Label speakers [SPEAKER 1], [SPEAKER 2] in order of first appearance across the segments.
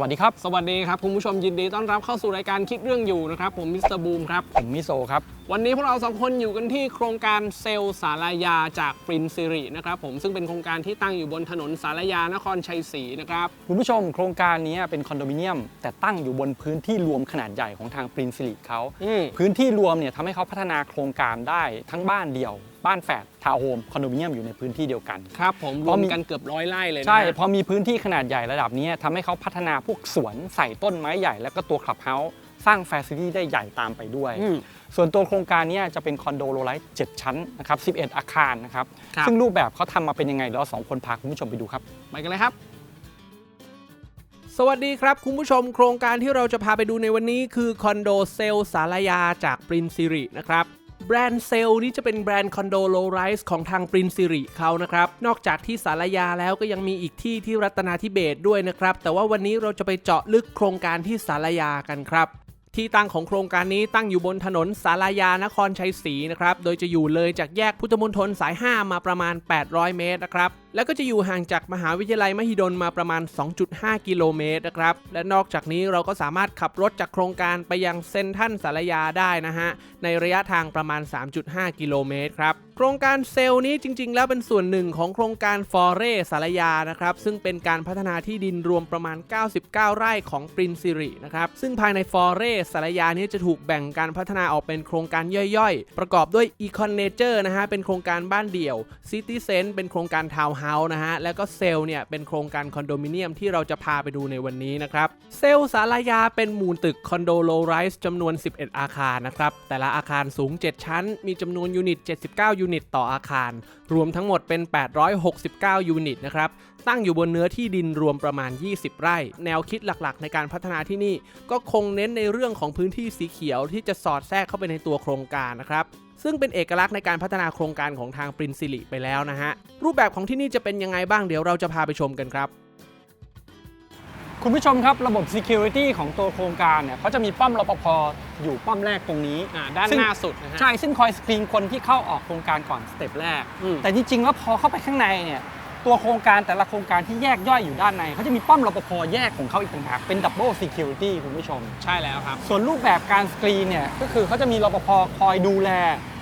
[SPEAKER 1] วัสดีครับ
[SPEAKER 2] สวัสดีครับ คุณผู้ชมยินดีต้อนรับเข้าสู่รายการคิดเรื่องอยู่นะครับ ผมมิสเตอร์บูมครับ
[SPEAKER 1] ผมมิโซครับ
[SPEAKER 2] วันนี้พวกเราสองคนอยู่กันที่โครงการเซลล์สารยาจากปรินซิรินะครับผมซึ่งเป็นโครงการที่ตั้งอยู่บนถนนสารยานครชัยศรีนะครับ
[SPEAKER 1] คุณผู้ชมโครงการนี้เป็นคอนโดมิเนียม แต่ตั้งอยู่บนพื้นที่รวมขนาดใหญ่ของทางปรินซิลิเขา
[SPEAKER 2] อืม
[SPEAKER 1] พื้นที่รวมเนี่ยทำให้เขาพัฒนาโครงการได้ทั้งบ้านเดี่ยว บ้านแฝดทาวน์โฮมคอนโดมิเนียมอยู่ในพื้นที่เดียวกัน
[SPEAKER 2] ครับผมร
[SPEAKER 1] เพ
[SPEAKER 2] ว
[SPEAKER 1] ราะ
[SPEAKER 2] ม
[SPEAKER 1] มี
[SPEAKER 2] กันเกือบร้อยไร่เลยนะ
[SPEAKER 1] ใช่พอมีพื้นที่ขนาดใหญ่ระดับนี้ทำให้เขาพัฒนาพวกสวนใส่ต้นไม้ใหญ่แล้วก็ตัวคลับเฮาส์ สร้างแฟซิลิตี้ได้ใหญ่ตามไปด้วย
[SPEAKER 2] อืม
[SPEAKER 1] ส่วนตัวโครงการเนี้จะเป็นคอนโดโลไลท์7ชั้นนะครับ11 อาคารนะครับ
[SPEAKER 2] ครับ
[SPEAKER 1] ซึ่งรูปแบบเขาทำมาเป็นยังไงเดี๋ยวเราสองคนพาคุณผู้ชมไปดูครับ
[SPEAKER 2] ไปกันเลยครับสวัสดีครับ คุณผู้ชมโครงการที่เราจะพาไปดูในวันนี้คือคอนโดเซลล์สารยาจากปรินซิรินะครับ แบรนด์เซลนี้จะเป็นแบรนด์คอนโดโลไรส์ของทางปรินซิริเขานะครับ นอกจากที่สารยาแล้วก็ยังมีอีกที่ที่รัตนาธิเบศด้วยนะครับ แต่ว่าวันนี้เราจะไปเจาะลึกโครงการที่สารยากันครับที่ตั้งของโครงการนี้ตั้งอยู่บนถนนสารยานครชัยศรีนะครับ โดยจะอยู่เลยจากแยกพุทธมณฑลสาย 5 มาประมาณ 800 เมตรนะครับแล้วก็จะอยู่ห่างจากมหาวิทยาลัยมหิดลมาประมาณ 2.5 กิโลเมตรนะครับ และนอกจากนี้เราก็สามารถขับรถจากโครงการไปยังเซนทันสารยาได้นะฮะ ในระยะทางประมาณ 3.5 กิโลเมตรครับ โครงการเซลล์นี้จริง ๆ แล้วเป็นส่วนหนึ่งของโครงการฟอเรสารยานะครับ ซึ่งเป็นการพัฒนาที่ดินรวมประมาณ 99 ไร่ของปรินซิรินะครับ ซึ่งภายในฟอเรสารยานี้จะถูกแบ่งการพัฒนาออกเป็นโครงการย่อยๆ ประกอบด้วย Econ Nature นะฮะ เป็นโครงการบ้านเดี่ยว City Sense เป็นโครงการทาวน์เฮาส์นะฮะ แล้วก็เซลเนี่ยเป็นโครงการคอนโดมิเนียมที่เราจะพาไปดูในวันนี้นะครับ เซลสารยาเป็นหมู่ตึกคอนโดโลไรส์จำนวน 11 อาคารนะครับ แต่ละอาคารสูง 7 ชั้น มีจำนวนยูนิต 79 ยูนิตต่ออาคาร รวมทั้งหมดเป็น 869 ยูนิตนะครับ ตั้งอยู่บนเนื้อที่ดินรวมประมาณ 20 ไร่ แนวคิดหลักๆ ในการพัฒนาที่นี่ ก็คงเน้นในเรื่องของพื้นที่สีเขียวที่จะสอดแทรกเข้าไปในตัวโครงการนะครับ ซึ่งเป็นเอกลักษณ์ในการพัฒนาโครงการของทางปรินซิลิไปแล้วนะฮะ รูปแบบของที่นี่จะเป็นยังไงบ้างเดี๋ยวเราจะพาไปชมกันครับ
[SPEAKER 1] คุณผู้ชมครับระบบ Security ของตัวโครงการเนี่ยเขาจะมีป้อมรปภอยู่ป้อมแรกตรงนี้
[SPEAKER 2] อ่าด้าน
[SPEAKER 1] ซึ่ง
[SPEAKER 2] หน้าสุดนะฮะ
[SPEAKER 1] ใช่ซึ่งคอยสกรีนคนที่เข้าออกโครงการก่อนสเต็ปแรก
[SPEAKER 2] อืม
[SPEAKER 1] แต่จริงๆแล้วพอเข้าไปข้างในเนี่ย ตัวโครงการแต่ละโครงการที่แยกย่อยอยู่ด้านในเขาจะมีป้อมรปภแยกของเขาอีกต่างหากเป็น Double Security คุณผู้ชม
[SPEAKER 2] ใช่แล้วครับ
[SPEAKER 1] ส่วนรูปแบบการสกรีนเนี่ยก็คือเขาจะมีรปภคอยดูแล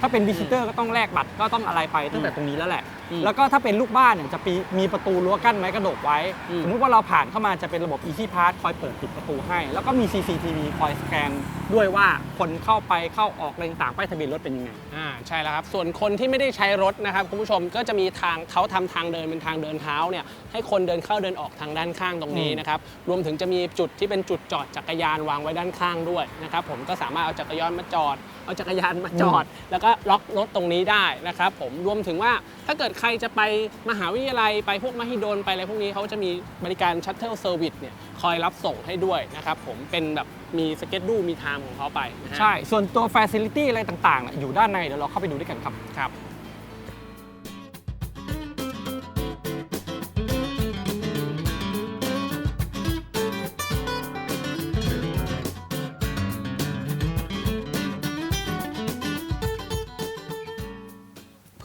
[SPEAKER 1] ถ้าเป็นวิสิเตอร์ก็ต้องแลกบัตรก็ต้องอะไรไปตั้งแต่ตรงนี้แล้วแหละ
[SPEAKER 2] อืม
[SPEAKER 1] แล้วก็ถ้าเป็นลูกบ้านเนี่ยจะปีมีประตูรั้วกั้นไม้กระดกไว้
[SPEAKER 2] อืม
[SPEAKER 1] สมมติว่าเราผ่านเข้ามาจะเป็นระบบ Easy Pass คอยเปิดปิดประตูให้ แล้วก็มี CCTV คอยสแกนด้วยว่าคนเข้าไปเข้าออกอะไรต่างๆป้ายทะเบียนรถเป็นยังไง
[SPEAKER 2] อ่าใช่แล้วครับ ส่วนคนที่ไม่ได้ใช้รถนะครับคุณผู้ชมก็จะมีทางเขาทำทางเดินเป็นทางเดินเท้าเนี่ยให้คนเดินเข้าเดินออกทางด้านข้างตรงนี้
[SPEAKER 1] อืม
[SPEAKER 2] นะครับรวมถึงจะมีจุดที่เป็นจุดจอดจักรยานวางไว้ด้านข้างด้วยนะครับผมก็สามารถเอาจักรยานมาจอด เอาจักรยานมาจอดแล้วก็ล็อกรถตรงนี้ได้นะครับผมรวมถึงว่าถ้าเกิดใครจะไปมหาวิทยาลัยไปพวกมหิดลไปอะไรพวกนี้เขาจะมีบริการชัตเทิลเซอร์วิสเนี่ยคอยรับส่งให้ด้วยนะครับผมเป็นแบบมีสเก็ตดูมีไทม์ของเขาไปนะฮะ
[SPEAKER 1] ใช่ ส่วนตัว Facility อะไรต่างๆน่ะอยู่ด้านในเดี๋ยวเราเข้าไปดูด้วยกันครับ
[SPEAKER 2] ครับ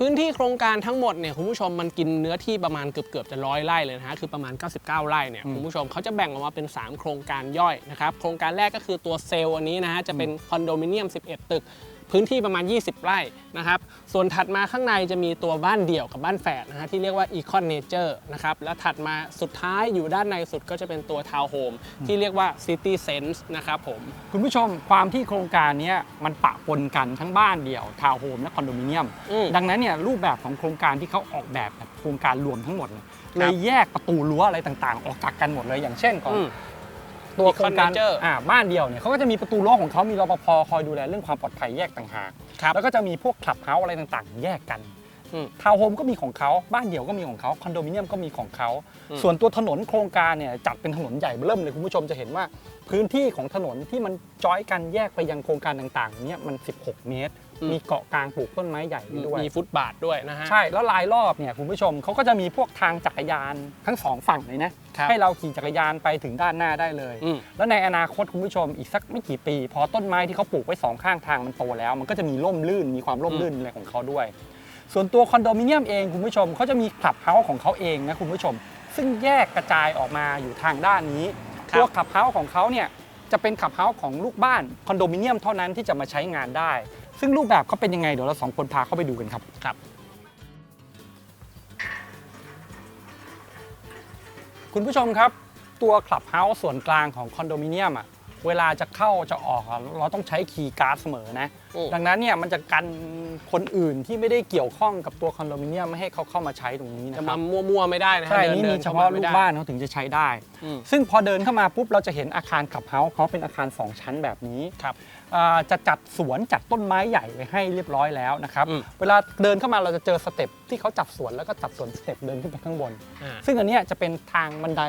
[SPEAKER 2] พื้นที่โครงการทั้งหมดเนี่ยคุณผู้ชมมันกินเนื้อที่ประมาณเกือบเกือบๆจะร้อยไร่เลยนะฮะคือประมาณ 99 ไร่เนี่ย
[SPEAKER 1] อืม
[SPEAKER 2] คุณผู้ชมเขาจะแบ่งออกมาเป็น 3 โครงการย่อยนะครับโครงการแรกก็คือตัวเซลล์อันนี้นะฮะจะเป็นคอนโดมิเนียม 11 ตึก พื้นที่ประมาณ 20 ไร่นะครับ ส่วนถัดมาข้างในจะมีตัวบ้านเดี่ยวกับบ้านแฝดนะฮะที่เรียกว่า Econ Nature นะครับ แล้วถัดมาสุดท้ายอยู่ด้านในสุดก็จะเป็นตัวทาวน์โฮมที่เรียกว่า City Sense นะครับผม
[SPEAKER 1] คุณผู้ชมความที่โครงการเนี้ยมันปะปนกันทั้งบ้านเดี่ยวทาวน์โฮมและคอนโดมิเนียม
[SPEAKER 2] อืม
[SPEAKER 1] ดังนั้นเนี่ยรูปแบบของโครงการที่เขาออกแบบแบบโครงการรวมทั้งหมดเลยเลยแยกประตูรั้วอะไรต่างๆ ออกจากกันหมดเลยอย่างเช่นของ
[SPEAKER 2] อืม
[SPEAKER 1] ตัวโครงการ
[SPEAKER 2] Econ Nature
[SPEAKER 1] อ่าบ้านเดียวเนี่ยเขาก็จะมีประตูรั้วของเขามีรปภคอยดูแลเรื่องความปลอดภัยแยกต่างหาก
[SPEAKER 2] ครับ
[SPEAKER 1] แล้วก็จะมีพวกคลับเฮาส์อะไรต่างๆ แยกกัน
[SPEAKER 2] อืม
[SPEAKER 1] ทาวน์โฮมก็มีของเขาบ้านเดี่ยวก็มีของเขาคอนโดมิเนียมก็มีของเขา
[SPEAKER 2] อืม
[SPEAKER 1] ส่วนตัวถนนโครงการเนี่ยจัดเป็นถนนใหญ่เริ่มเลยคุณผู้ชมจะเห็นว่า พื้นที่ของถนนที่มันจอยกันแยกไปยังโครงการต่างๆเนี่ยมัน 16 เมตร มีเกาะกลางปลูกต้นไม้ใหญ่ไว้ด้วย
[SPEAKER 2] มีฟุตบาทด้วยนะฮะ
[SPEAKER 1] ใช่แล้วลายรอบเนี่ยคุณผู้ชมเขาก็จะมีพวกทางจักรยานทั้งสองฝั่งเลยนะ
[SPEAKER 2] ครับ
[SPEAKER 1] ให้เราขี่จักรยานไปถึงด้านหน้าได้เลย
[SPEAKER 2] อืม
[SPEAKER 1] แล้วในอนาคตคุณผู้ชมอีกสักไม่กี่ปี พอต้นไม้ที่เขาปลูกไว้สองข้างทางมันโตแล้ว มันก็จะมีร่มรื่นมีความร่มรื่นอะไรของเขาด้วย ส่วนตัวคอนโดมิเนียมเองคุณผู้ชมเขาจะมีคลับเฮาส์ของเขาเองนะคุณผู้ชม ซึ่งแยกกระจายออกมาอยู่ทางด้านนี้
[SPEAKER 2] ครับ
[SPEAKER 1] ตัวขับเฮาส์ของเขาเนี่ยจะเป็นขับเฮาส์ของลูกบ้านคอนโดมิเนียมเท่านั้นที่จะมาใช้งานได้ ซึ่งรูปแบบเขาเป็นยังไงเดี๋ยวเราสองคนพาเข้าไปดูกันครับ
[SPEAKER 2] ครับ
[SPEAKER 1] คุณผู้ชมครับ ตัวคลับเฮาส์ส่วนกลางของคอนโดมิเนียมอะ เวลาจะเข้าจะออกอะเราต้องใช้คีย์การ์ดเสมอนะ
[SPEAKER 2] อืม
[SPEAKER 1] ดังนั้นเนี่ยมันจะกันคนอื่นที่ไม่ได้เกี่ยวข้องกับตัวคอนโดมิเนียมไม่ให้เขาเข้ามาใช้ตรงนี้นะ
[SPEAKER 2] จะ
[SPEAKER 1] ครั
[SPEAKER 2] มา
[SPEAKER 1] บ
[SPEAKER 2] มั่วๆไม่ได้นะฮะ
[SPEAKER 1] ใช่
[SPEAKER 2] ดิ
[SPEAKER 1] นี่มี
[SPEAKER 2] ดิ
[SPEAKER 1] เฉพาะ
[SPEAKER 2] ข้
[SPEAKER 1] ลู
[SPEAKER 2] ไม่
[SPEAKER 1] ก
[SPEAKER 2] ได้
[SPEAKER 1] บ้านเขาถึงจะใช้ได้
[SPEAKER 2] อืม
[SPEAKER 1] ซึ่งพอเดินเข้ามาปุ๊บเราจะเห็นอาคารคลับเฮาส์เขาเป็นอาคาร 2 ชั้นแบบนี้
[SPEAKER 2] ครับ
[SPEAKER 1] อ่าจะจัดสวนจัดต้นไม้ใหญ่ไว้ให้เรียบร้อยแล้วนะครับ
[SPEAKER 2] อืม
[SPEAKER 1] เวลาเดินเข้ามาเราจะเจอสเต็ปที่เขาจัดสวนแล้วก็จัดสวนสเต็ปเดินขึ้นไปข้างบน
[SPEAKER 2] อ่า
[SPEAKER 1] ซึ่งอันเนี้ยจะเป็นทางบันได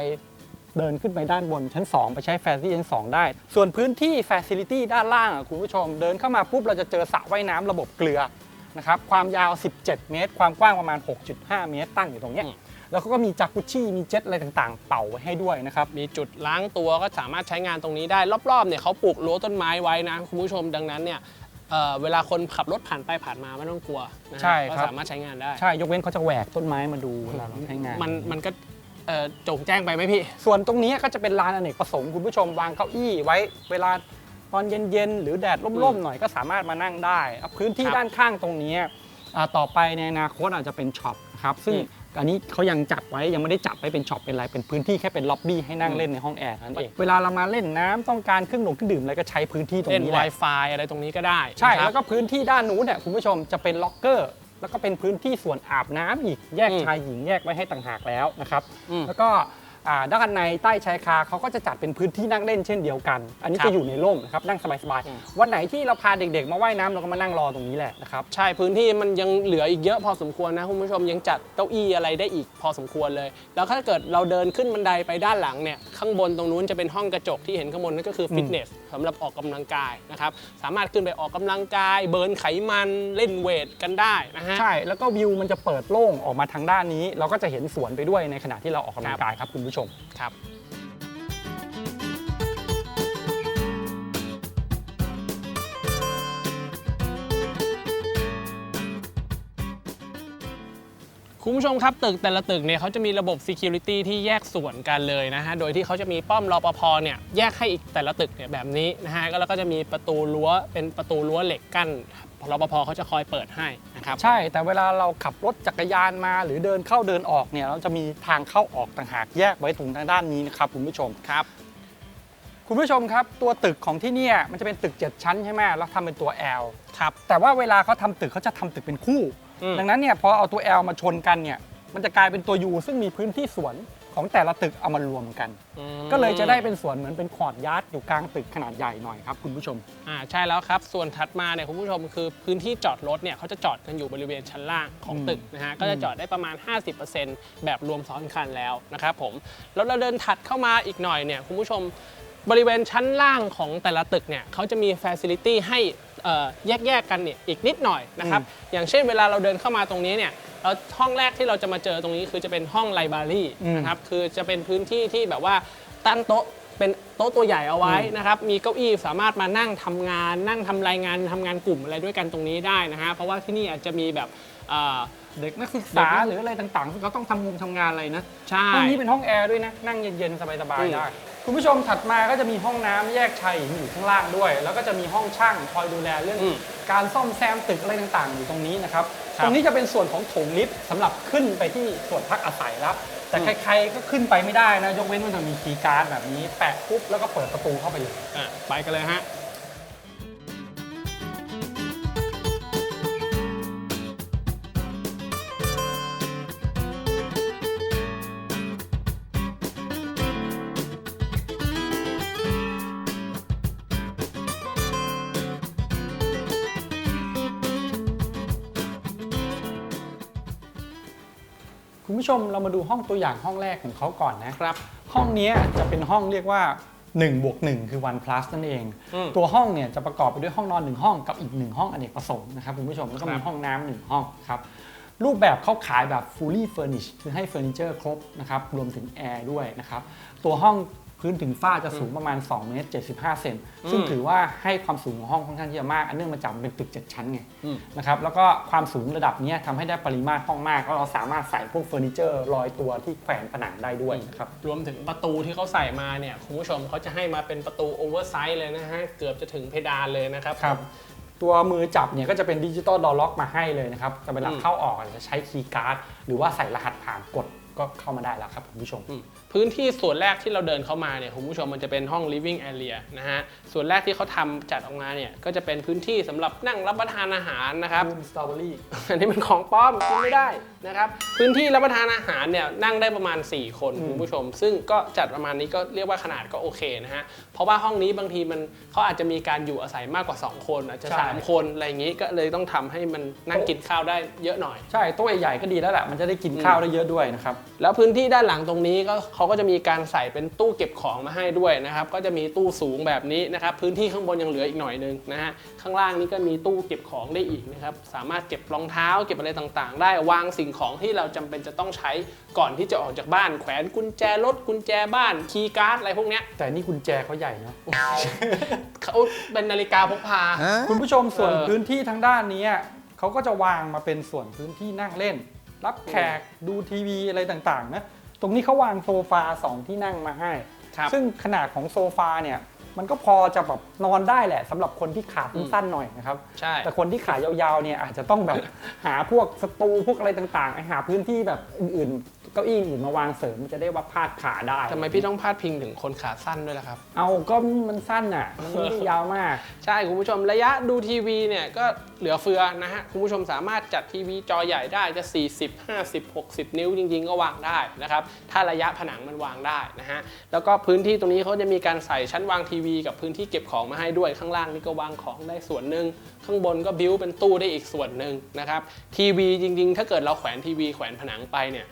[SPEAKER 1] เดินขึ้นไปด้านบนชั้น 2 ไปใช้แฟซิลิตี้ชั้น 2 ได้ ส่วนพื้นที่แฟซิลิตี้ด้านล่างอะคุณผู้ชม เดินเข้ามาปุ๊บเราจะเจอสระว่ายน้ำระบบเกลือนะครับความยาว 17 เมตร ความกว้างประมาณ 6.5 เมตรตั้งอยู่ตรงเนี้ย
[SPEAKER 2] อืม
[SPEAKER 1] แล้วเขาก็มีจากุชชี่มีเจ็ตอะไรต่างๆ เป่าไว้ให้ด้วยนะครับ
[SPEAKER 2] มีจุดล้างตัวก็สามารถใช้งานตรงนี้ได้ รอบๆเนี่ยเขาปลูกรั้วต้นไม้ไว้นะคุณผู้ชมดังนั้นเนี่ยเอ่อเวลาคนขับรถผ่านไปผ่านมาไม่ต้องกลัวนะฮะ
[SPEAKER 1] ใช่ครับ
[SPEAKER 2] ก็สามารถใช้งานได้
[SPEAKER 1] ใช่ ยกเว้นเขาจะแหวกต้นไม้มาดูเวลาเราใช้งาน
[SPEAKER 2] มันมันก็เอ่อโจงแจ้งไปไหมพี่
[SPEAKER 1] ส่วนตรงนี้ก็จะเป็นลานอเนกประสงค์คุณผู้ชมวางเก้าอี้ไว้ เวลาตอนเย็นๆหรือแดดร่มๆหน่อยก็สามารถมานั่งได้อะพื้นที่
[SPEAKER 2] ครับ
[SPEAKER 1] ด้านข้างตรงนี้อ่าต่อไปในอนาคตอาจจะเป็นช็อปนะครับซึ่ง
[SPEAKER 2] อืม
[SPEAKER 1] อันนี้เขายังจัดไว้ยังไม่ได้จัดไว้เป็นช็อปเป็นอะไรเป็นพื้นที่แค่เป็นล็อบบี้ให้นั่งเล่นในห้องแอร์เท่านั้นเองเวลาเรามาเล่นน้ำต้องการเครื่องดื่มเครื่องดื่มอะไรก็ใช้พื้นที่ตรง
[SPEAKER 2] เล่น
[SPEAKER 1] นี้แหละ
[SPEAKER 2] Wi-Fi อะไรตรงนี้ก็ได้
[SPEAKER 1] ใช่
[SPEAKER 2] นะครับ
[SPEAKER 1] แล้วก็พื้นที่ด้านนู้นเนี่ยคุณผู้ชมจะเป็นล็อกเกอร์ แล้วก็เป็นพื้นที่ส่วนอาบน้ำอีกแยก
[SPEAKER 2] อืม
[SPEAKER 1] ชายหญิงแยกไว้ให้ต่างหากแล้วนะครับ
[SPEAKER 2] อืม
[SPEAKER 1] แล้วก็อ่า ด้านในใต้ชายคาเขาก็จะจัดเป็นพื้นที่นั่งเล่นเช่นเดียวกัน อันนี้
[SPEAKER 2] ครับ
[SPEAKER 1] จะอยู่ในร่มนะครับนั่งสบาย
[SPEAKER 2] อืม
[SPEAKER 1] ๆวันไหนที่เราพาเด็กๆ มาว่ายน้ำเราก็มานั่งรอตรงนี้แหละนะครับ
[SPEAKER 2] ใช่พื้นที่มันยังเหลืออีกเยอะพอสมควรนะคุณผู้ชมยังจัดเก้าอี้อะไรได้อีกพอสมควรเลย แล้วถ้าเกิดเราเดินขึ้นบันไดไปด้านหลังเนี่ยข้างบนตรงนู้นจะเป็นห้องกระจกที่เห็นข้างบนนั่นก็คือฟิตเนสสำหรับออกกำลังกายนะครับสามารถขึ้นไปออกกำลังกาย เบิร์นไขมันเล่นเวทกันได้นะฮะ
[SPEAKER 1] ใช่แล้วก็วิวมันจะเปิดโล่งออกมาทางด้านนี้ เราก็จะเห็นสวนไปด้วยในขณะที่เราออกกำลังกายครับคุณผู้ชม
[SPEAKER 2] ครับคุณผู้ชมครับตึกแต่ละตึกเนี่ยเขาจะมีระบบ Security ที่แยกส่วนกันเลยนะฮะ โดยที่เขาจะมีป้อมรอปภเนี่ยแยกให้อีกแต่ละตึกเนี่ยแบบนี้นะฮะแล้วก็จะมีประตูรั้วเป็นประตูรั้วเหล็กกั้น รปภเขาจะคอยเปิดให้นะครับ
[SPEAKER 1] ใช่แต่เวลาเราขับรถจักรยานมา หรือเดินเข้าเดินออกเนี่ยเราจะมีทางเข้าออกต่างหากแยกไว้ตรงทางด้านนี้นะครับคุณผู้ชม
[SPEAKER 2] ครับ
[SPEAKER 1] คุณผู้ชมครับตัวตึกของที่เนี่ยมันจะเป็นตึก 7 ชั้นใช่ไหมแล้วทำเป็นตัว L
[SPEAKER 2] ครับ
[SPEAKER 1] แต่ว่าเวลาเขาทำตึกเขาจะทำตึกเป็นคู่
[SPEAKER 2] อืม
[SPEAKER 1] ดังนั้นเนี่ยพอเอาตัว L มาชนกันเนี่ยมันจะกลายเป็นตัว U ซึ่งมีพื้นที่สวน ของแต่ละตึกเอามารวมกัน
[SPEAKER 2] อืม
[SPEAKER 1] ก็เลยจะได้เป็นสวนเหมือนเป็นคอร์ดยาร์ดอยู่กลางตึกขนาดใหญ่หน่อยครับคุณผู้ชม
[SPEAKER 2] อ่าใช่แล้วครับ ส่วนถัดมาเนี่ยคุณผู้ชมคือพื้นที่จอดรถเนี่ยเขาจะจอดกันอยู่บริเวณชั้นล่างของ
[SPEAKER 1] อืม
[SPEAKER 2] ตึกนะฮะก็จะจอดได้ประมาณ 50%แบบรวมซ้อนคันแล้วนะครับผมแล้วเราเดินถัดเข้ามาอีกหน่อยเนี่ยคุณผู้ชมบริเวณชั้นล่างของแต่ละตึกเนี่ยเขาจะมีฟ a ซิลิตี้ให้เอ่อ แยกๆกันเนี่ยอีกนิดหน่อยนะครับอย่างเช่นเวลาเราเดินเข้ามาตรงนี้เนี่ยเราห้องแรกที่เราจะมาเจอตรงนี้คือจะเป็นห้องไลบรารี
[SPEAKER 1] อืม
[SPEAKER 2] นะครับคือจะเป็นพื้นที่ที่แบบว่าตั้งโต๊ะเป็นโต๊ะตัวใหญ่เอาไว้นะครับ มีเก้าอี้สามารถมานั่งทำงาน นั่งทำรายงานทำงานกลุ่มอะไรด้วยกันตรงนี้ได้นะฮะเพราะว่าที่นี่อาจจะมีแบบเอ่อ
[SPEAKER 1] เด็กนักศึก
[SPEAKER 2] เด็ก
[SPEAKER 1] ษา
[SPEAKER 2] นัก
[SPEAKER 1] หรืออะไรต่างๆซึ่งเขาต้องทำงงทำงานอะไรนะ
[SPEAKER 2] ใช่
[SPEAKER 1] ห้องนี้เป็นห้องแอร์ด้วยนะ นั่งเย็นๆ สบาย
[SPEAKER 2] อืม
[SPEAKER 1] ๆได้ คุณผู้ชมถัดมาก็จะมีห้องน้ำแยกชายหญิงอยู่ข้างล่างด้วย แล้วก็จะมีห้องช่างคอยดูแลเรื่อง
[SPEAKER 2] อืม
[SPEAKER 1] การซ่อมแซมตึกอะไรต่างๆ อยู่ตรงนี้นะครับ
[SPEAKER 2] ครับ
[SPEAKER 1] ตรงนี้จะเป็นส่วนของโถงลิฟต์สำหรับขึ้นไปที่ส่วนพักอาศัยแล้วแต่
[SPEAKER 2] อืม
[SPEAKER 1] ใครๆก็ขึ้นไปไม่ได้นะ ยกเว้นมันจะมีคีย์การ์ดแบบนี้แปะปุ๊บแล้วก็เปิดประตูเข้าไปเลย
[SPEAKER 2] อะไปกันเลยฮะ
[SPEAKER 1] ผู้ชมเรามาดูห้องตัวอย่างห้องแรกของเขาก่อนนะครับ ห้องเนี้ยจะเป็นห้องเรียกว่า1บวก1คือ one plus นั่นเอง
[SPEAKER 2] อืม
[SPEAKER 1] ตัวห้องเนี่ยจะประกอบไปด้วยห้องนอนหนึ่งห้องกับอีกหนึ่งห้องอเนกประสงค์นะครับคุณผู้ชมแล้วก็
[SPEAKER 2] ครั
[SPEAKER 1] มี
[SPEAKER 2] บ
[SPEAKER 1] ห้องน้ำหนึ่งห้องครับ รูปแบบเขาขายแบบ fully furnished คือให้เฟอร์นิเจอร์ครบนะครับ รวมถึงแอร์ด้วยนะครับ ตัวห้อง พื้นถึงฝ้าจะสูงประมาณ2เมตร75เซนซึ่งถือว่าให้ความสูงของห้องค่อนข้างที่จะมากอันเนื่องมาจากมันเป็นตึก 7 ชั้นไง
[SPEAKER 2] อืม
[SPEAKER 1] นะครับแล้วก็ความสูงระดับเนี้ยทำให้ได้ปริมาตรห้องมากแล้วเราสามารถใส่พวกเฟอร์นิเจอร์ลอยตัวที่แขวนผนังได้ด้วยนะครับ
[SPEAKER 2] รวมถึงประตูที่เขาใส่มาเนี่ยคุณผู้ชมเขาจะให้มาเป็นประตูโอเวอร์ไซส์เลยนะฮะเกือบจะถึงเพดานเลยนะครับ
[SPEAKER 1] ครับตัวมือจับเนี่ยก็จะเป็นดิจิตอลดอล็อกมาให้เลยนะครับแต่เวลา
[SPEAKER 2] อืม
[SPEAKER 1] เข้าออกอาจจะใช้คีย์การ์ดหรือว่าใส่รหัสผ่านกดก็เข้ามาได้แล้วครับคุณผู้ชม
[SPEAKER 2] อืม พื้นที่ส่วนแรกที่เราเดินเข้ามาเนี่ยคุณผู้ชมมันจะเป็นห้อง living area นะฮะส่วนแรกที่เขาทำจัดออกมาเนี่ยก็จะเป็นพื้นที่สำหรับนั่งรับประทานอาหารนะครับ
[SPEAKER 1] สตรอเบอรี่
[SPEAKER 2] อันนี้มันของปลอมกินไม่ได้นะครับพื้นที่รับประทานอาหารเนี่ยนั่งได้ประมาณ 4 คน
[SPEAKER 1] อืม
[SPEAKER 2] คุณผู้ชม ซึ่งก็จัดประมาณนี้ก็เรียกว่าขนาดก็โอเคนะฮะเพราะว่าห้องนี้บางทีมันเขาอาจจะมีการอยู่อาศัยมากกว่า 2 คนอาจจะ3คนอะไรอย่างนี้ก็เลยต้องทำให้มันนั่งกินข้าวได้เยอะหน่อย
[SPEAKER 1] ใช่โต๊ะใหญ่ๆก็ดีแล้วแหละมันจะได้กินข้าวได้เยอะด้วยนะครับ
[SPEAKER 2] แล้วพื้นที่ด้านหลังตรงนี้ก็เขาก็จะมีการใส่เป็นตู้เก็บของมาให้ด้วยนะครับ ก็จะมีตู้สูงแบบนี้นะครับ พื้นที่ข้างบนยังเหลืออีกหน่อยนึงนะฮะข้างล่างนี้ก็มีตู้เก็บของได้อีกนะครับสามารถเก็บรองเท้าเก็บอะไรต่างๆ ได้วางสิ่งของที่เราจำเป็นจะต้องใช้ก่อนที่จะออกจากบ้าน แขวนกุญแจรถกุญแจบ้านคีย์การ์ดอะไรพวกเนี้ย
[SPEAKER 1] แต่นี่กุญแจเขาใหญ่เนาะ
[SPEAKER 2] เขาเป็นนาฬิกาพกพา
[SPEAKER 1] คุณผู้ชมส่วน
[SPEAKER 2] เออ
[SPEAKER 1] พื้นที่ทางด้านนี้เขาก็จะวางมาเป็นส่วนพื้นที่นั่งเล่น รับแขกดูทีวีอะไรต่างๆนะตรงนี้เขาวางโซฟาสองที่นั่งมาให้
[SPEAKER 2] ครับ
[SPEAKER 1] ซึ่งขนาดของโซฟาเนี่ย มันก็พอจะแบบนอนได้แหละสำหรับคนที่ขาสั้นๆหน่อยนะครับ
[SPEAKER 2] ใช่
[SPEAKER 1] แต่คนที่ขายาวๆเนี่ยอาจจะต้องแบบ หาพวกสตูพวกอะไรต่างๆหาพื้นที่แบบอื่นๆเก้าอี้อื่นมาวางเสริมมันจะได้ว่าพาดขาได้
[SPEAKER 2] ทำไมพี่ต้องพาดพิงถึงคนขาสั้นด้วยล่ะครับ
[SPEAKER 1] เอาก็มันสั้นอะ มันไม่ได้ยาวมาก
[SPEAKER 2] ใช่คุณผู้ชมระยะดูทีวีเนี่ยก็เหลือเฟือนะฮะ คุณผู้ชมสามารถจัดทีวีจอใหญ่ได้จะ 40 50 60 นิ้วจริง ๆ ก็วางได้นะครับ ถ้าระยะผนังมันวางได้นะฮะ แล้วก็พื้นที่ตรงนี้เขาจะมีการใส่ชั้นวางทีวีกับพื้นที่เก็บของมาให้ด้วยข้างล่างนี่ก็วางของได้ส่วนหนึ่งข้างบนก็บิ้วเป็นตู้ได้อีกส่วนหนึ่งนะครับทีวีจริงๆ ถ้าเกิดเราแขวนทีวีแขวนผนังไปเนี่ย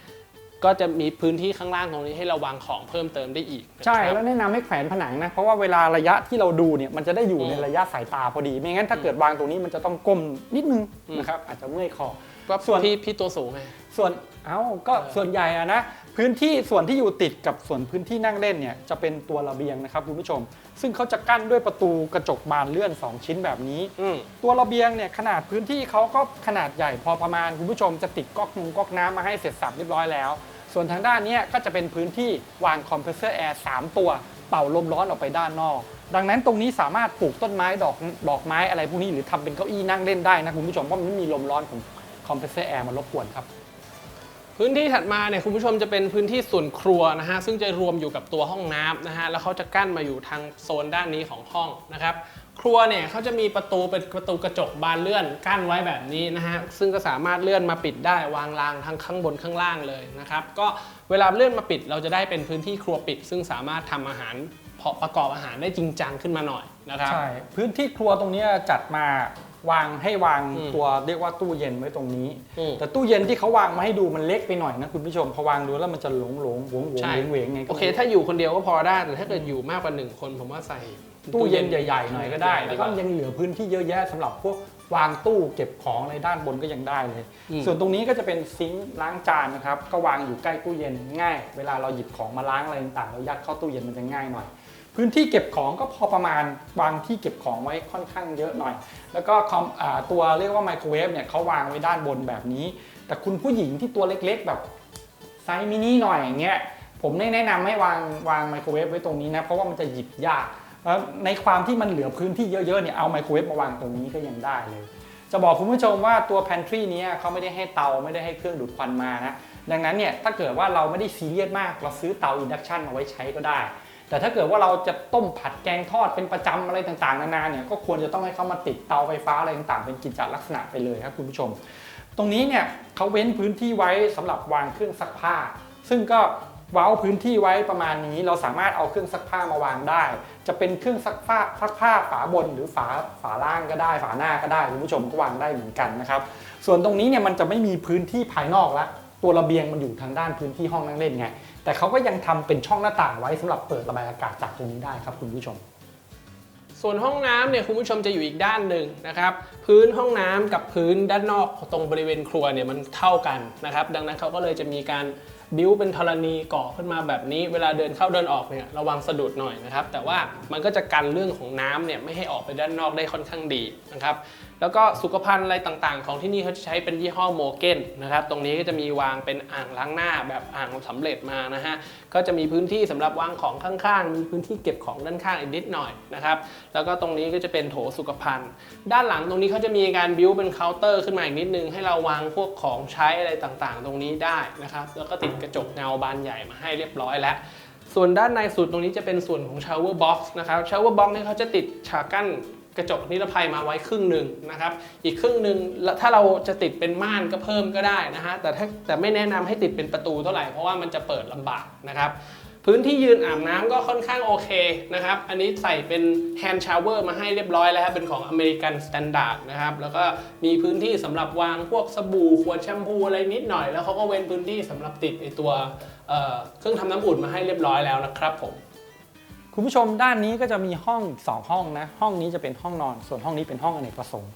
[SPEAKER 2] ก็จะมีพื้นที่ข้างล่างตรงนี้ให้เราวางของเพิ่มเติมได้อีกนะครับ
[SPEAKER 1] ใช่แล้วแนะนำให้แขวนผนังนะเพราะว่าเวลาระยะที่เราดูเนี่ยมันจะได้อยู่
[SPEAKER 2] อืม
[SPEAKER 1] ในระยะสายตาพอดี ไม่งั้นถ้าเกิดวางตรงนี้มันจะต้องก้มนิดนึง
[SPEAKER 2] อืม
[SPEAKER 1] นะครับอาจจะเมื่อยคอ
[SPEAKER 2] ก็
[SPEAKER 1] ส่วน
[SPEAKER 2] พี่พี่ตัวสูงไง
[SPEAKER 1] ส่วนเอ้าก็
[SPEAKER 2] เออ
[SPEAKER 1] ส่วนใหญ่อะนะ พื้นที่ส่วนที่อยู่ติดกับส่วนพื้นที่นั่งเล่นเนี่ยจะเป็นตัวระเบียงนะครับคุณผู้ชม ซึ่งเขาจะกั้นด้วยประตูกระจกบานเลื่อน 2 ชิ้นแบบนี้
[SPEAKER 2] อืม
[SPEAKER 1] ตัวระเบียงเนี่ยขนาดพื้นที่เขาก็ขนาดใหญ่พอประมาณคุณผู้ชมจะติดก๊อกนุงก๊อกน้ำมาให้เสร็จสับเรียบร้อยแล้ว ส่วนทางด้านเนี้ยก็จะเป็นพื้นที่วางคอมเพรสเซอร์แอร์3ตัว เป่าลมร้อนออกไปด้านนอก ดังนั้นตรงนี้สามารถปลูกต้นไม้ดอกดอกไม้อะไรพวกนี้หรือทำเป็นเก้าอี้นั่งเล่นได้นะคุณผู้ชมเพราะมันไม่มีลมร้อนของคอมเพรสเซอร์แอร์มารบกวนครับ
[SPEAKER 2] พื้นที่ถัดมาเนี่ยคุณผู้ชมจะเป็นพื้นที่ส่วนครัวนะฮะซึ่งจะรวมอยู่กับตัวห้องน้ำนะฮะแล้วเขาจะกั้นมาอยู่ทางโซนด้านนี้ของห้องนะครับครัวเนี่ยเขาจะมีประตูเป็นประตูกระจกบานเลื่อนกั้นไว้แบบนี้นะฮะซึ่งก็สามารถเลื่อนมาปิดได้วางรางทั้งข้างบนข้างล่างเลยนะครับก็เวลาเลื่อนมาปิดเราจะได้เป็นพื้นที่ครัวปิด ซึ่งสามารถทำอาหารพาะประกอบอาหารได้จริงจังขึ้นมาหน่อยนะครับ
[SPEAKER 1] ใช่พื้นที่ครัวตรงนี้จัดมา วางให้วาง
[SPEAKER 2] อืม
[SPEAKER 1] ตัวเรียกว่าตู้เย็นไว้ตรงนี้
[SPEAKER 2] อืม
[SPEAKER 1] แต่ตู้เย็นที่เขาวางมาให้ดูมันเล็กไปหน่อยนะคุณผู้ชมพอวางดูแล้วมันจะหลงหลงหวงหวง
[SPEAKER 2] ใช่
[SPEAKER 1] เหวงเหวงไงก็
[SPEAKER 2] โอ
[SPEAKER 1] ไม่
[SPEAKER 2] เค
[SPEAKER 1] รู้
[SPEAKER 2] ถ้าอยู่คนเดียวก็พอได้แต่ถ้าเกิดอยู่มากกว่าหนึ่งคนผมว่าใส่
[SPEAKER 1] ตู้เย็นใหญ่ๆหน่อยก็ได้
[SPEAKER 2] ใหญ่
[SPEAKER 1] แล้ว
[SPEAKER 2] ดี
[SPEAKER 1] ก็
[SPEAKER 2] ว่า
[SPEAKER 1] ยังเหลือพื้นที่เยอะแยะสำหรับพวกวางตู้เก็บของอะไรด้านบนก็ยังได้เลย
[SPEAKER 2] อืม
[SPEAKER 1] ส่วนตรงนี้ก็จะเป็นซิงค์ล้างจานนะครับ ก็วางอยู่ใกล้ตู้เย็นง่าย เวลาเราหยิบของมาล้างอะไรต่างๆเรายัดเข้าตู้เย็นมันจะง่ายหน่อย พื้นที่เก็บของก็พอประมาณวางที่เก็บของไว้ค่อนข้างเยอะหน่อย แล้วก็ตัวเรียกว่าไมโครเวฟเนี่ยเขาวางไว้ด้านบนแบบนี้ แต่คุณผู้หญิงที่ตัวเล็กๆ แบบไซส์มินิหน่อยอย่างเงี้ยผมแนะนำให้วางวางไมโครเวฟไว้ตรงนี้นะเพราะว่ามันจะหยิบยากแล้วในความที่มันเหลือพื้นที่เยอะๆเนี่ยเอาไมโครเวฟมาวางตรงนี้ก็ยังได้เลย จะบอกคุณผู้ชมว่าตัว pantry เนี้ยเขาไม่ได้ให้เตาไม่ได้ให้เครื่องดูดควันมานะดังนั้นเนี่ยถ้าเกิดว่าเราไม่ได้ซีเรียสมากเราซื้อเตาอินดักชันมาไว้ใช้ก็ได้ แต่ถ้าเกิดว่าเราจะต้มผัดแกงทอดเป็นประจำอะไรต่างๆ นานาเนี่ยก็ควรจะต้องให้เขามาติดเตาไฟฟ้าอะไรต่างๆ เป็นกิจลักษณะไปเลยครับคุณผู้ชม ตรงนี้เนี่ยเขาเว้นพื้นที่ไว้สำหรับวางเครื่องซักผ้า ซึ่งก็เว้าพื้นที่ไว้ประมาณนี้ เราสามารถเอาเครื่องซักผ้ามาวางได้ จะเป็นเครื่องซักผ้าซักผ้าฝาบนหรือฝาฝาล่างก็ได้ ฝาหน้าก็ได้คุณผู้ชมก็วางได้เหมือนกันนะครับส่วนตรงนี้เนี่ยมันจะไม่มีพื้นที่ภายนอกละ ตัวระเบียงมันอยู่ทางด้านพื้นที่ห้องนั่งเล่นไง แต่เขาก็ยังทำเป็นช่องหน้าต่างไว้สำหรับเปิดระบายอากาศจากตรงนี้ได้ครับคุณผู้ชม
[SPEAKER 2] ส่วนห้องน้ำเนี่ยคุณผู้ชมจะอยู่อีกด้านหนึ่งนะครับ พื้นห้องน้ำกับพื้นด้านนอกตรงบริเวณครัวเนี่ยมันเท่ากันนะครับ ดังนั้นเขาก็เลยจะมีการ บิวเป็นธรณีก่อขึ้นมาแบบนี้ เวลาเดินเข้าเดินออกเนี่ยระวังสะดุดหน่อยนะครับ แต่ว่ามันก็จะกันเรื่องของน้ำเนี่ยไม่ให้ออกไปด้านนอกได้ค่อนข้างดีนะครับแล้วก็สุขภัณฑ์อะไรต่างๆ ของที่นี่เขาจะใช้เป็นยี่ห้อโมเกนนะครับ ตรงนี้ก็จะมีวางเป็นอ่างล้างหน้าแบบอ่างสำเร็จมานะฮะ ก็จะมีพื้นที่สำหรับวางของข้างๆ มีพื้นที่เก็บของด้านข้างอีกนิดหน่อยนะครับ แล้วก็ตรงนี้ก็จะเป็นโถสุขภัณฑ์ ด้านหลังตรงนี้เขาจะมีการบิวเป็นเคาน์เตอร์ขึ้นมาอีกนิดนึง ให้เราวางพวกของใช้อะไรต่างๆ ตรงนี้ได้นะครับ แล้วก็ติดกระจกเงาบานใหญ่มาให้เรียบร้อยแล้ว ส่วนด้านในสุดตรงนี้จะเป็นส่วนของ shower box นะครับ shower box เนี่ยเขาจะติดฉากกั้นกระจกนิรภัยมาไว้ครึ่งหนึ่งนะครับ อีกครึ่งหนึ่งถ้าเราจะติดเป็นม่านก็เพิ่มก็ได้นะฮะแต่ถ้าแต่ไม่แนะนำให้ติดเป็นประตูเท่าไหร่เพราะว่ามันจะเปิดลำบากนะครับ พื้นที่ยืนอาบน้ำก็ค่อนข้างโอเคนะครับ อันนี้ใส่เป็น hand shower มาให้เรียบร้อยแล้วครับเป็นของ American Standard นะครับ แล้วก็มีพื้นที่สำหรับวางพวกสบู่ขวดแชมพูอะไรนิดหน่อย แล้วเขาก็เว้นพื้นที่สำหรับติดไอตัวเเครื่องทำน้ำอุ่นมาให้เรียบร้อยแล้วนะครับผม
[SPEAKER 1] คุณผู้ชมด้านนี้ก็จะมีห้องอีกสองห้องนะ ห้องนี้จะเป็นห้องนอน ส่วนห้องนี้เป็นห้องอเนกประสงค์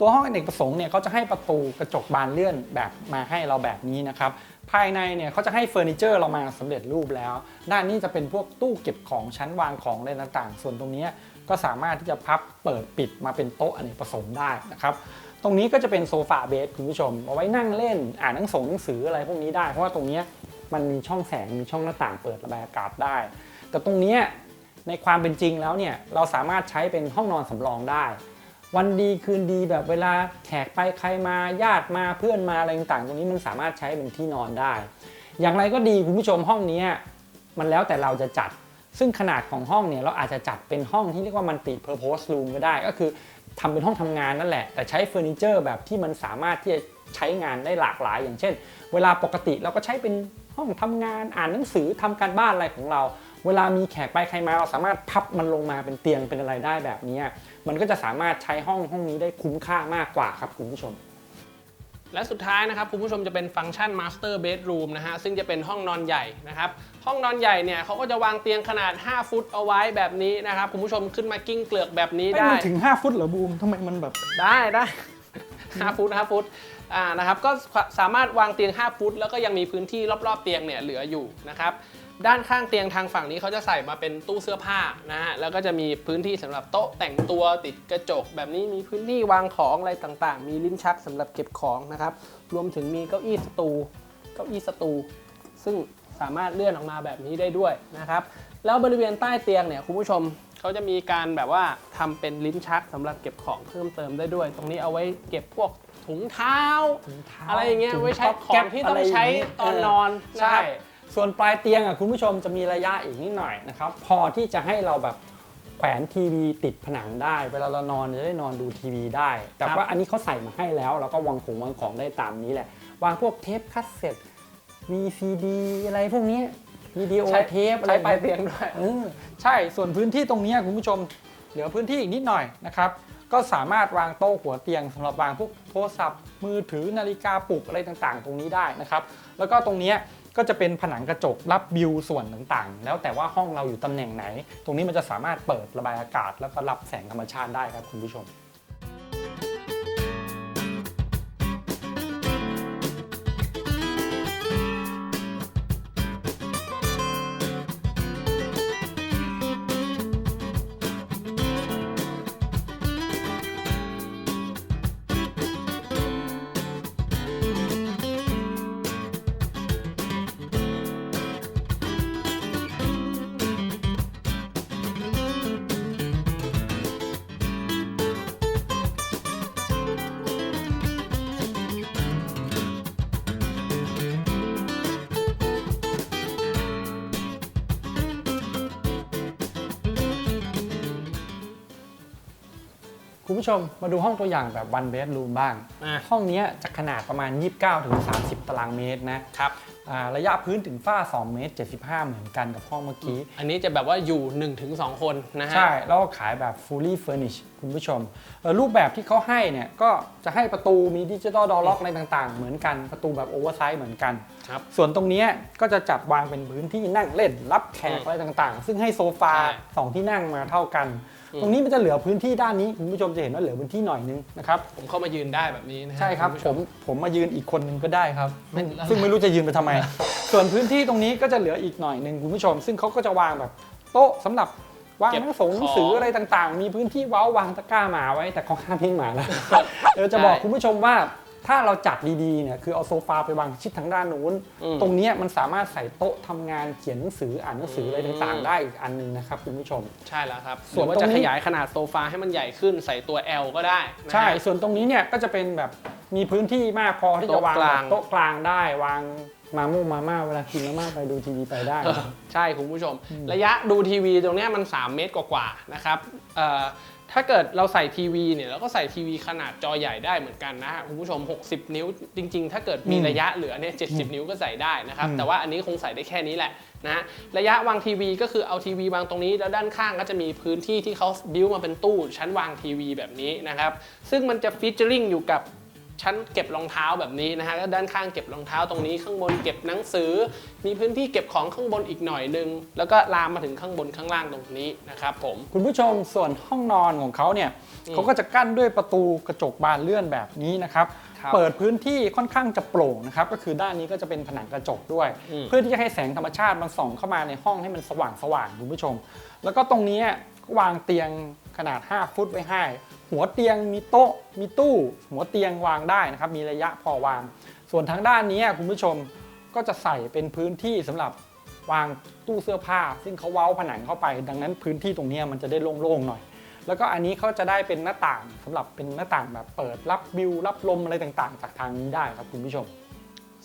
[SPEAKER 1] ตัวห้องอเนกประสงค์เนี่ยเขาจะให้ประตูกระจกบานเลื่อนแบบมาให้เราแบบนี้นะครับ ภายในเนี่ยเขาจะให้เฟอร์นิเจอร์เรามาสำเร็จรูปแล้ว ด้านนี้จะเป็นพวกตู้เก็บของชั้นวางของอะไรต่างๆ ส่วนตรงนี้ก็สามารถที่จะพับเปิดปิดมาเป็นโต๊ะอเนกประสงค์ได้นะครับตรงนี้ก็จะเป็นโซฟาเบสคุณผู้ชมเอาไว้นั่งเล่นอ่านหนังสงหนังสืออะไรพวกนี้ได้ เพราะว่าตรงนี้มันมีช่องแสงมีช่องหน้าต่างเปิดระบายอากาศได้ แต่ตรงนี้ในความเป็นจริงแล้วเนี่ยเราสามารถใช้เป็นห้องนอนสำรองได้ วันดีคืนดีแบบเวลาแขกไปใครมาญาติมาเพื่อนมาอะไรต่างๆตรงนี้มันสามารถใช้เป็นที่นอนได้ อย่างไรก็ดีคุณผู้ชมห้องนี้มันแล้วแต่เราจะจัด ซึ่งขนาดของห้องเนี่ยเราอาจจะจัดเป็นห้องที่เรียกว่ามันติ purpose room ก็ได้ ก็คือทำเป็นห้องทำงานนั่นแหละ แต่ใช้เฟอร์นิเจอร์แบบที่มันสามารถที่จะใช้งานได้หลากหลาย อย่างเช่น เวลาปกติเราก็ใช้เป็นห้องทำงานอ่านหนังสือทำการบ้านอะไรของเรา เวลามีแขกไปใครมาเราสามารถพับมันลงมาเป็นเตียงเป็นอะไรได้แบบนี้ มันก็จะสามารถใช้ห้องห้องนี้ได้คุ้มค่ามากกว่าครับคุณผู้ชม
[SPEAKER 2] และสุดท้ายนะครับคุณผู้ชมจะเป็นฟังก์ชัน Master Bedroom นะฮะซึ่งจะเป็นห้องนอนใหญ่นะครับห้องนอนใหญ่เนี่ยเขาก็จะวางเตียงขนาด 5 ฟุตเอาไว้แบบนี้นะครับคุณผู้ชมขึ้นมากิ้งเกลือกแบบนี้
[SPEAKER 1] ไม่
[SPEAKER 2] ได้
[SPEAKER 1] มันถึง 5 ฟุตเหรอบูมทำไมมันแบบ
[SPEAKER 2] ได้ได้ 5 ฟุต5ฟุตอ่านะครับก็สามารถวางเตียง 5 ฟุต แล้วก็ยังมีพื้นที่รอบๆเตียงเนี่ยเหลืออยู่นะครับ ด้านข้างเตียงทางฝั่งนี้เขาจะใส่มาเป็นตู้เสื้อผ้านะฮะ แล้วก็จะมีพื้นที่สำหรับโต๊ะแต่งตัวติดกระจก แบบนี้มีพื้นที่วางของอะไรต่างๆ มีลิ้นชักสำหรับเก็บของนะครับ รวมถึงมีเก้าอี้สตู เก้าอี้สตู ซึ่งสามารถเลื่อนออกมาแบบนี้ได้ด้วยนะครับ แล้วบริเวณใต้เตียงเนี่ยคุณผู้ชมเขาจะมีการแบบว่าทำเป็นลิ้นชักสำหรับเก็บของเพิ่มเติมได้ด้วย ตรงนี้เอาไว้เก็บพวกถุงเท้า อะไรอย่างเงี้ย
[SPEAKER 1] ถุ
[SPEAKER 2] ไว้ใช้
[SPEAKER 1] ก๊บ
[SPEAKER 2] ของที่ต้องใช้ตอนนอน
[SPEAKER 1] ใช่
[SPEAKER 2] นะครับ
[SPEAKER 1] ส่วนปลายเตียงอะคุณผู้ชมจะมีระยะอีกนิดหน่อยนะครับพอที่จะให้เราแบบแขวนทีวีติดผนังได้ เวลาเรานอนจะได้นอนดูทีวีได้ แต่
[SPEAKER 2] ครับ
[SPEAKER 1] ว่าอันนี้เขาใส่มาให้แล้วเราก็วางของวางของได้ตามนี้แหละ วางพวกเทปคัสเซ็ต VCD อะไรพวกเนี้วิดีโอ
[SPEAKER 2] ใช้
[SPEAKER 1] เทปอะไร
[SPEAKER 2] ใช้ปลายเตียงด้วย
[SPEAKER 1] เออใช่ส่วนพื้นที่ตรงเนี้ยคุณผู้ชมเหลือพื้นที่อีกนิดหน่อยนะครับก็สามารถวางโต๊ะหัวเตียงสำหรับวางพวกโทรศัพท์มือถือนาฬิกาปลุกอะไรต่างๆ ตรงนี้ได้นะครับ แล้วก็ตรงเนี้ย ก็จะเป็นผนังกระจกรับวิวส่วนต่างๆ แล้วแต่ว่าห้องเราอยู่ตำแหน่งไหน ตรงนี้มันจะสามารถเปิดระบายอากาศ แล้วก็รับแสงธรรมชาติได้ครับคุณผู้ชม ผู้ชมมาดูห้องตัวอย่างแบบ one bedroom บ้าง
[SPEAKER 2] อะ
[SPEAKER 1] ห้องเนี้ยจะขนาดประมาณ 29ถึง30 ตารางเมตรนะครับอ่าระยะพื้นถึงฝ้า 2 เมตร 75 เหมือนกันกับห้องเมื่อกี้
[SPEAKER 2] อันนี้จะแบบว่าอยู่1-2คนนะฮะ
[SPEAKER 1] ใช่ แล้วก็ขายแบบ fully furnished คุณผู้ชมเอ่อรูปแบบที่เขาให้เนี่ย ก็จะให้ประตูมีดิจิตอลดอล็อกอะไรต่างๆ เหมือนกันประตูแบบโอเวอร์ไซส์เหมือนกัน
[SPEAKER 2] ครับ
[SPEAKER 1] ส่วนตรงเนี้ยก็จะจัดวางเป็นพื้นที่นั่งเล่นรับแขก
[SPEAKER 2] อืม
[SPEAKER 1] อะไรต่างๆ ซึ่งให้โซฟา
[SPEAKER 2] ใช่
[SPEAKER 1] สองที่นั่งมาเท่ากัน ตรงนี้มันจะเหลือพื้นที่ด้านนี้คุณผู้ชมจะเห็นว่าเหลือพื้นที่หน่อยนึงนะครับ
[SPEAKER 2] ผมเข้ามายืนได้แบบนี้นะฮะ
[SPEAKER 1] ใช่ครับ
[SPEAKER 2] ณผู้
[SPEAKER 1] ผ
[SPEAKER 2] ช
[SPEAKER 1] มผมมายืนอีกคนนึงก็ได้ครับ
[SPEAKER 2] ไม่
[SPEAKER 1] ซึ่งไม่รู้จะยืนไปทำไม ส่วนพื้นที่ตรงนี้ก็จะเหลืออีกหน่อยหนึ่งคุณผู้ชม ซึ่งเขาก็จะวางแบบโต๊ะสำหรับวางหนังสงหนังสืออะไรต่างๆ มีพื้นที่เว้าวางตะกร้าหมาไว้แต่เขาห้ามทิ้งหมาแล้วเออจะบอกคุณผู้ชมว่า ถ้าเราจัดดีๆเนี่ยคือเอาโซฟาไปวางชิดทางด้านนู้น
[SPEAKER 2] อืม
[SPEAKER 1] ตรงเนี้ยมันสามารถใส่โต๊ะทำงานเขียนหนังสืออ่านหนังสืออะไรต่างๆ ได้อีกอันหนึงนะครับคุณผู้ชม
[SPEAKER 2] ใช่แล้วครับ
[SPEAKER 1] ส่
[SPEAKER 2] ส่
[SPEAKER 1] ว
[SPEAKER 2] วนนว่า
[SPEAKER 1] ตรง
[SPEAKER 2] จะ
[SPEAKER 1] นี้
[SPEAKER 2] ขยายขนาดโซฟาให้มันใหญ่ขึ้นใส่ตัว L ก็ได้นะฮะ
[SPEAKER 1] ใช่ส่วนตรงนี้เนี่ยก็จะเป็นแบบมีพื้นที่มากพอที่จะ
[SPEAKER 2] โต๊ะ
[SPEAKER 1] วาง
[SPEAKER 2] ก
[SPEAKER 1] แบ
[SPEAKER 2] ลาง
[SPEAKER 1] บโต๊ะกลางได้วางมาม่งมาม่าเวลากินมาม่าไปดูทีวีไปได้
[SPEAKER 2] เออใช่คุณผู้ชม ระยะดูทีวีตรงเนี้ยมัน 3 เมตรกว่าๆนะครับเอ่อ ถ้าเกิดเราใส่ทีวีเนี่ยเราก็ใส่ทีวีขนาดจอใหญ่ได้เหมือนกันนะฮะคุณผู้ชม 60 นิ้ว จริง ๆ ถ้าเกิดมี
[SPEAKER 1] อืม
[SPEAKER 2] ระยะเหลือเนี่ย70 นิ้วก็ใส่ได้นะครับ
[SPEAKER 1] อืม
[SPEAKER 2] แต่ว่าอันนี้คงใส่ได้แค่นี้แหละนะฮะระยะวางทีวีก็คือเอาทีวีวางตรงนี้ แล้วด้านข้างก็จะมีพื้นที่ที่เขาบิวมาเป็นตู้ชั้นวางทีวีแบบนี้นะครับ ซึ่งมันจะฟีเจอริงอยู่กับ ชั้นเก็บรองเท้าแบบนี้นะฮะก็ด้านข้างเก็บรองเท้าตรงนี้ข้างบนเก็บหนังสือ มีพื้นที่เก็บของข้างบนอีกหน่อยนึง แล้วก็ลามมาถึงข้างบนข้างล่างตรงนี้นะครับผม
[SPEAKER 1] คุณผู้ชมส่วนห้องนอนของเขาเนี่ย
[SPEAKER 2] อืม
[SPEAKER 1] เขาก็จะกั้นด้วยประตูกระจกบานเลื่อนแบบนี้นะครับ
[SPEAKER 2] ครับ
[SPEAKER 1] เปิดพื้นที่ค่อนข้างจะโปร่งนะครับ ก็คือด้านนี้ก็จะเป็นผนังกระจกด้วย
[SPEAKER 2] อืม
[SPEAKER 1] เพื่อที่จะให้แสงธรรมชาติมันส่องเข้ามาในห้องให้มันสว่างสว่างๆคุณผู้ชม แล้วก็ตรงนี้ก็วางเตียงขนาด 5 ฟุตไว้ให้ หัวเตียงมีโต๊ะมีตู้ หัวเตียงวางได้นะครับ มีระยะพอวาง ส่วนทางด้านนี้คุณผู้ชมก็จะใส่เป็นพื้นที่สำหรับวางตู้เสื้อผ้า ซึ่งเขาเว้าผนังเข้าไป ดังนั้นพื้นที่ตรงนี้มันจะได้โล่งๆหน่อย แล้วก็อันนี้เขาจะได้เป็นหน้าต่างสำหรับเป็นหน้าต่างแบบเปิดรับวิวรับลมอะไรต่างๆ จากทางนี้ได้ครับคุณผู้ชม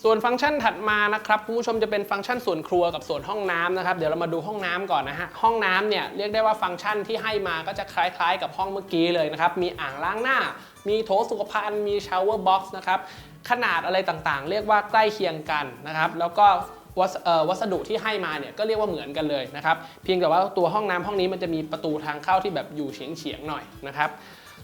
[SPEAKER 2] ส่วนฟังก์ชันถัดมานะครับคุณผู้ชมจะเป็นฟังก์ชันส่วนครัวกับส่วนห้องน้ำนะครับเดี๋ยวเรามาดูห้องน้ำก่อนนะฮะห้องน้ำเนี่ยเรียกได้ว่าฟังก์ชันที่ให้มาก็จะคล้ายๆ กับห้องเมื่อกี้เลยนะครับมีอ่างล้างหน้า มีโถสุขภัณฑ์มีชาวเวอร์บ็อกซ์นะครับขนาดอะไรต่างๆ เรียกว่าใกล้เคียงกันนะครับแล้วก็วัสดุที่ให้มาเนี่ยก็เรียกว่าเหมือนกันเลยนะครับเพียงแต่ว่าตัวห้องน้ำห้องนี้มันจะมีประตูทางเข้าที่แบบอยู่เฉียงๆหน่อยนะครับ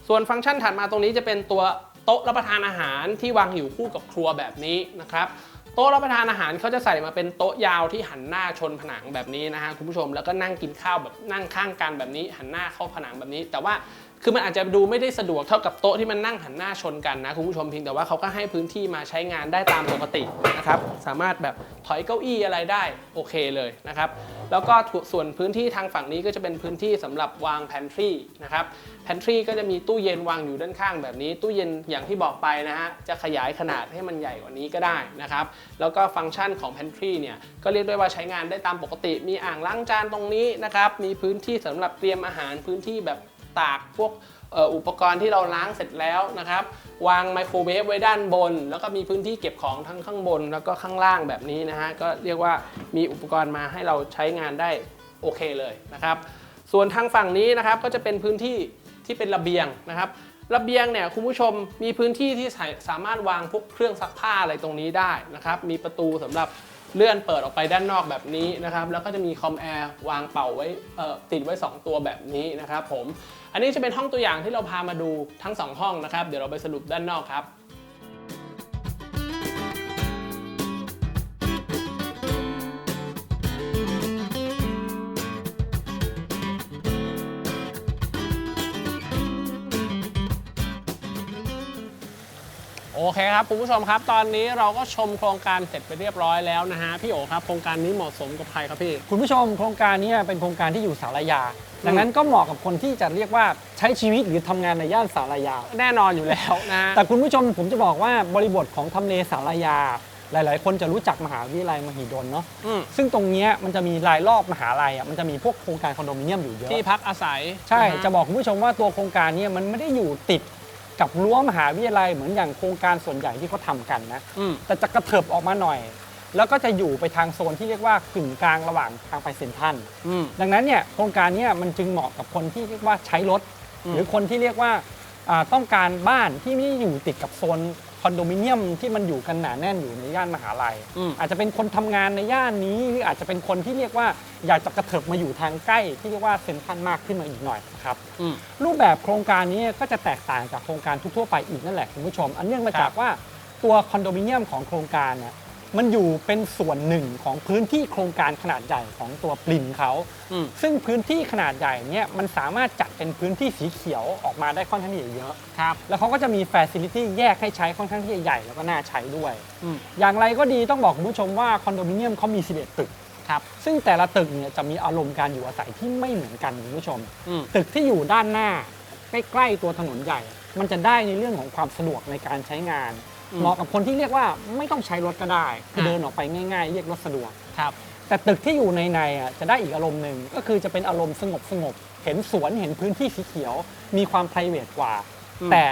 [SPEAKER 2] ส่วนฟังก์ชันถัดมาตรงนี้จะเป็นตัว ต๊ะรับประทานอาหารที่วางอยู่คู่กับครัวแบบนี้นะครับโต๊ะรับประทานอาหารเขาจะใส่มาเป็นโต๊ะยาวที่หันหน้าชนผนังแบบนี้นะฮะคุณผู้ชมแล้วก็นั่งกินข้าวแบบนั่งข้างกันแบบนี้ หันหน้าเข้าผนังแบบนี้ แต่ว่าคือมันอาจจะดูไม่ได้สะดวกเท่ากับโต๊ะที่มันนั่งหันหน้าชนกันนะคุณผู้ชมเพียงแต่ว่าเขาก็ให้พื้นที่มาใช้งานได้ตามปกตินะครับสามารถแบบถอยเก้าอี้อะไรได้โอเคเลยนะครับ แล้วก็ส่วนพื้นที่ทางฝั่งนี้ก็จะเป็นพื้นที่สำหรับวางแพนทรีนะครับแพนทรีก็จะมีตู้เย็นวางอยู่ด้านข้างแบบนี้ ตู้เย็นอย่างที่บอกไปนะฮะจะขยายขนาดให้มันใหญ่กว่านี้ก็ได้นะครับแล้วก็ฟังก์ชันของแพนทรีเนี่ยก็เรียกได้ว่าใช้งานได้ตามปกติ มีอ่างล้างจานตรงนี้นะครับมีพื้นที่สำหรับเตรียมอาหารพื้นที่แบบ ตากพวกอุปกรณ์ที่เราล้างเสร็จแล้วนะครับ วางไมโครเวฟไว้ด้านบน แล้วก็มีพื้นที่เก็บของทั้งข้างบน แล้วก็ข้างล่างแบบนี้นะฮะก็เรียกว่ามีอุปกรณ์มาให้เราใช้งานได้โอเคเลยนะครับ ส่วนทางฝั่งนี้นะครับก็จะเป็นพื้นที่ที่เป็นระเบียงนะครับระเบียงเนี่ยคุณผู้ชมมีพื้นที่ที่สามารถวางพวกเครื่องซักผ้าอะไรตรงนี้ได้นะครับ มีประตูสำหรับเลื่อนเปิดออกไปด้านนอกแบบนี้นะครับ แล้วก็จะมีคอมแอร์วางเป่าไว้ติดไว้ 2 ตัวแบบนี้นะครับผม อันนี้จะเป็นห้องตัวอย่างที่เราพามาดูทั้ง 2 ห้องนะครับ เดี๋ยวเราไปสรุปด้านนอกครับ โอเคครับคุณผู้ชมครับ ตอนนี้เราก็ชมโครงการเสร็จไปเรียบร้อยแล้วนะฮะพี่โอครับโครงการนี้เหมาะสมกับใครครับพี่
[SPEAKER 1] คุณผู้ชมโครงการนี้เป็นโครงการที่อยู่สารยา ดังนั้นก็เหมาะกับคนที่จะเรียกว่าใช้ชีวิตหรือทำงานในย่านสารยา
[SPEAKER 2] แน่นอนอยู่แล้วนะฮะ
[SPEAKER 1] แต่คุณผู้ชมผมจะบอกว่าบริบทของทำเลสารยา หลาย ๆ คนจะรู้จักมหาวิทยาลัยมหิดลเนาะ
[SPEAKER 2] อืม
[SPEAKER 1] ซึ่งตรงเนี้ยมันจะมีรายรอบมหาลัยอะมันจะมีพวกโครงการคอนโดมิเนียมอยู่เยอะ
[SPEAKER 2] ที่พักอาศัย
[SPEAKER 1] ใช่
[SPEAKER 2] นฮ
[SPEAKER 1] จะบอกคุณผู้ชมว่าตัวโครงการเนี้มันไม่ได้อยู่ติด กับรั้วมหาวิทยาลัยเหมือนอย่างโครงการส่วนใหญ่ที่เขาทำกันนะ
[SPEAKER 2] อืม
[SPEAKER 1] แต่จะกระเถิบออกมาหน่อย แล้วก็จะอยู่ไปทางโซนที่เรียกว่ากึ่งกลางระหว่างทางไปเซ็นทรัล
[SPEAKER 2] อืม
[SPEAKER 1] ดังนั้นเนี่ยโครงการเนี้มันจึงเหมาะกับคนที่เรียกว่าใช้รถ
[SPEAKER 2] อืม
[SPEAKER 1] หรือคนที่เรียกว่าอ่าต้องการบ้านที่ไม่ได้อยู่ติดกับโซน คอนโดมิเนียมที่มันอยู่กันหนาแน่นอยู่ในย่านมหาลัย
[SPEAKER 2] อืม
[SPEAKER 1] อาจจะเป็นคนทำงานในย่านนี้หรืออาจจะเป็นคนที่เรียกว่าอยากจะกระเถิบมาอยู่ทางใกล้ ที่เรียกว่าเซ็นทรัลมากขึ้นมาอีกหน่อยนะครับ
[SPEAKER 2] อืม
[SPEAKER 1] รูปแบบโครงการนี้ก็จะแตกต่างจากโครงการทั่วๆไปอีกนั่นแหละคุณผู้ชม อันเนื่องมา
[SPEAKER 2] ครับ
[SPEAKER 1] จากว่าตัวคอนโดมิเนียมของโครงการเนี่ย มันอยู่เป็นส่วนหนึ่งของพื้นที่โครงการขนาดใหญ่ของตัวปรินเขา
[SPEAKER 2] อืม
[SPEAKER 1] ซึ่งพื้นที่ขนาดใหญ่เนี่ยมันสามารถจัดเป็นพื้นที่สีเขียวออกมาได้ค่อนข้างที่จะเยอะ
[SPEAKER 2] ครับ
[SPEAKER 1] แล้วเขาก็จะมีแฟซิลิตี้แยกให้ใช้ค่อนข้างที่จะใหญ่แล้วก็น่าใช้ด้วย
[SPEAKER 2] อืม
[SPEAKER 1] อย่างไรก็ดีต้องบอกคุณผู้ชมว่าคอนโดมิเนียมเขามี 11 ตึก
[SPEAKER 2] ครับ
[SPEAKER 1] ซึ่งแต่ละตึกเนี่ยจะมีอารมณ์การอยู่อาศัยที่ไม่เหมือนกันคุณผู้ชม
[SPEAKER 2] อืม
[SPEAKER 1] ตึกที่อยู่ด้านหน้าใกล้ๆตัวถนนใหญ่ มันจะได้ในเรื่องของความสะดวกในการใช้งาน
[SPEAKER 2] อืม
[SPEAKER 1] เหมาะกับคนที่เรียกว่าไม่ต้องใช้รถก็ได้ คือ
[SPEAKER 2] อะ
[SPEAKER 1] เดินออกไปง่ายๆ เรียกรถสะดวก
[SPEAKER 2] ครับ
[SPEAKER 1] แต่ตึกที่อยู่ในในอะจะได้อีกอารมณ์หนึ่งก็คือจะเป็นอารมณ์สงบสงบๆเห็นสวนเห็นพื้นที่สีเขียว มีความ p r i v a t กว่า
[SPEAKER 2] อืม
[SPEAKER 1] แต่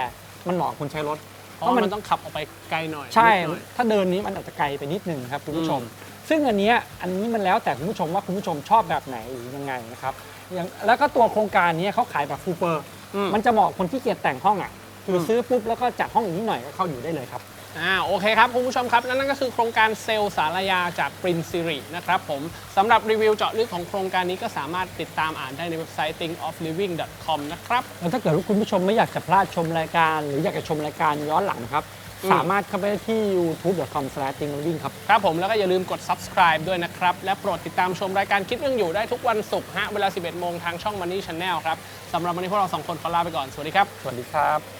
[SPEAKER 1] มันเหมาะกับคนใช้รถ
[SPEAKER 2] เพราะมันต้องขับออกไปไกลหน่อย
[SPEAKER 1] ใช่
[SPEAKER 2] นิดหน่อย
[SPEAKER 1] ถ้าเดินนี้มันอาจจะไกลไปนิดนึงครับคุณผู้ชม
[SPEAKER 2] อืม
[SPEAKER 1] ซึ่งอันเนี้ยอันนี้มันแล้วแต่คุณผู้ชมว่าคุณผู้ชมชอบแบบไหนหรือยังไงนะครับอย่างแล้วก็ตัวโครงการนี้เขาขายแบบฟูเปอร์
[SPEAKER 2] อืม
[SPEAKER 1] มันจะเหมาะคนที่เกียจแต่งห้องอะ คืออ
[SPEAKER 2] ม
[SPEAKER 1] ซื้อปุ๊บแล้วก็จัดห้องอีกนิดหน่อยก็เข้าอยู่ได้เลยครับ
[SPEAKER 2] อ่าโอเคครับคุณผู้ชมครับและนั่นก็คือโครงการเซลล์สารยาจากปรินซิรินะครับผมสำหรับรีวิวเจาะลึกของโครงการนี้ก็สามารถติดตามอ่านได้ในเว็บไซต์ thinkofliving.com นะครับ
[SPEAKER 1] แล้วถ้าเกิดว่าคุณผู้ชมไม่อยากจะพลาดชมรายการ หรืออยากจะชมรายการย้อนหลังนะครับ
[SPEAKER 2] อืม
[SPEAKER 1] สามารถเข้าไปได้ที่ youtube.com/thinkliving ครับ
[SPEAKER 2] ครับผมแล้วก็อย่าลืมกด subscribe ด้วยนะครับ และโปรดติดตามชมรายการคิดเรื่องอยู่ได้ทุกวันศุกร์ฮะเวลา 11 โมงทางช่อง Money Channel ครับสำหรับวันนี้พวกเราสองคนขอลาไปก่อน สวัสดีครับ
[SPEAKER 1] สวัสดีครับ